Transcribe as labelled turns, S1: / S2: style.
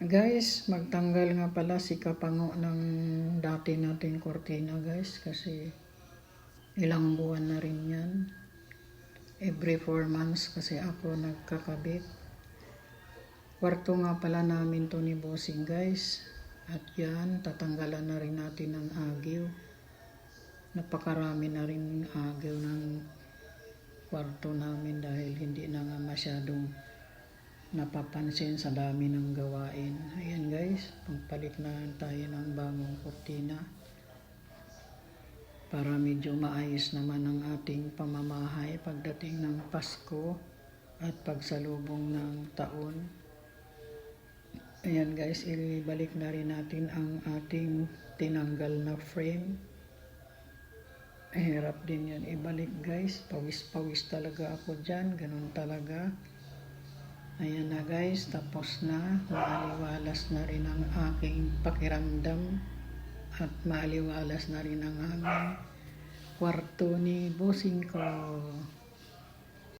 S1: Guys, magtanggal nga pala si Kapango ng dati nating kortina guys kasi ilang buwan na rin yan. Every 4 months kasi ako nagkakabit. Kwarto nga pala namin to ni Bossing guys. At yan, tatanggalan na rin natin ng agyo. Napakarami na rin agyo ng kwarto namin dahil hindi na nga masyadong napapansin sa dami ng gawain. Ayan guys, pagpalit na tayo ng bagong kurtina para medyo maayos naman ang ating pamamahay pagdating ng Pasko at pagsalubong ng taon. Ayan guys, ibalik na rin natin ang ating tinanggal na frame. Hirap din yan ibalik guys. Pawis-pawis talaga ako dyan. Ganun talaga. Ayan na guys, tapos na. Maaliwalas na rin ang aking pakiramdam. At maaliwalas na rin ang aming kwarto ni bossing ko.